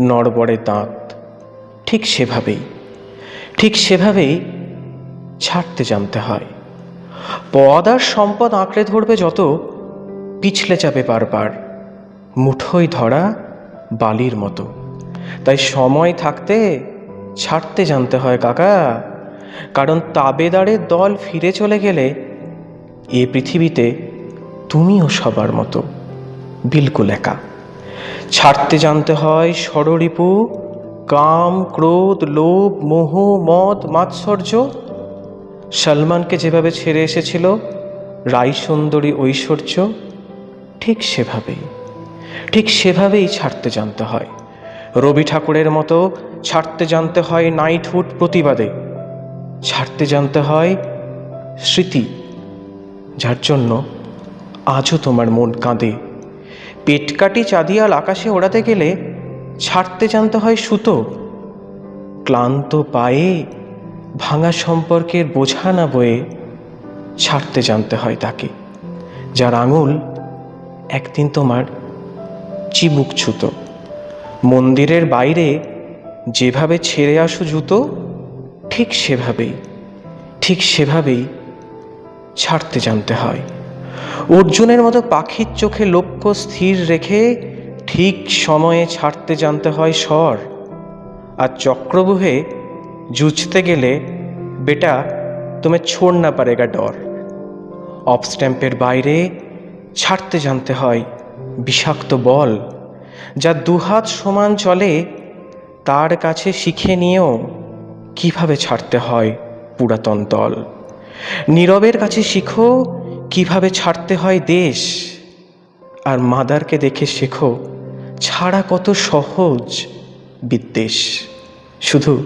নড়বড়ে দাঁত। ঠিক সেভাবেই ঠিক সেভাবেই ছাড়তে জানতে হয়। পদ আর সম্পদ আঁকড়ে ধরবে যত, পিছলে যাবে বারবার। মুঠোয় ধরা বালির মতো। তাই সময় থাকতে ছাড়তে জানতে হয় কাকা, কারণ তাবেদারের দল ফিরে চলে গেলে এ পৃথিবীতে তুমিও সবার মতো, বিলকুল একা। ছাড়তে জানতে হয় ষড়রিপু, কাম, ক্রোধ, লোভ, মোহ, মদ, মাৎসর্য। সলমানকে যেভাবে ছেড়ে এসেছিল রাই সুন্দরী ঐশ্বর্য, ঠিক সেভাবেই ঠিক সেভাবেই ছাড়তে জানতে হয়। রবি ঠাকুরের মতো ছাড়তে জানতে হয় নাইটহুড প্রতিবাদে, ছাড়তে জানতে হয় স্মৃতি, যার জন্য আজও তোমার মন কাঁদে। পেটকাটি চাঁদিয়াল আকাশে ওড়াতে গেলে ছাড়তে জানতে হয় সুতো। ক্লান্ত পায়ে, ভাঙা সম্পর্কের বোঝা না বয়ে ছাড়তে জানতে হয় তাকে। যার আঙুল একদিন তোমার চিবুক ছুতো। মন্দিরের বাইরে যেভাবে ছেড়ে আসো জুতো, ঠিক সেভাবেই ঠিক সেভাবেই ছাড়তে জানতে হয়। অর্জুনের মতো পাখির চোখে লক্ষ্য স্থির রেখে ঠিক সময়ে ছাড়তে জানতে হয় স্বর। আর চক্রবুহে জুঝতে গেলে, বেটা, তুমি ছোড় না পারেগা ডর। অফ স্ট্যাম্পের বাইরে ছাড়তে জানতে হয় বিষাক্ত বল, যা দুহাত সমান চলে। তার কাছে শিখে নিয়েও কীভাবে ছাড়তে হয় পুরাতন দল? নীরবের কাছে শিখো কীভাবে ছাড়তে হয় দেশ? আর মাদারকে দেখে শেখো, ছাড়া কত সহজ বিদ্বেষ। শুধু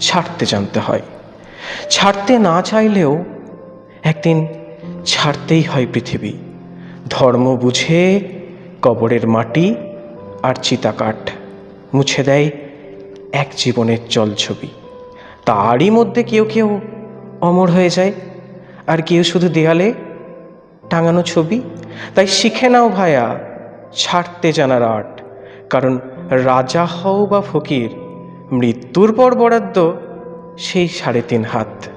ছাড়তে জানতে হয়। ছাড়তে না চাইলেও একদিন ছাড়তেই হয় পৃথিবী। ধর্ম বুঝে কবরের মাটি আর চিতাকাঠ মুছে দেয় এক জীবনের জলছবি তারই মধ্যে কেউ কেউ অমর হয়ে যায়। আর কেউ শুধু দেয়ালে টাঙানো ছবি। তাই শিখে নাও ভায়া, ছাড়তে জানার আর্ট। কারণ রাজা হও বা ফকির, মৃত্যুর পর বরাদ্দ সেই সাড়ে তিন হাত।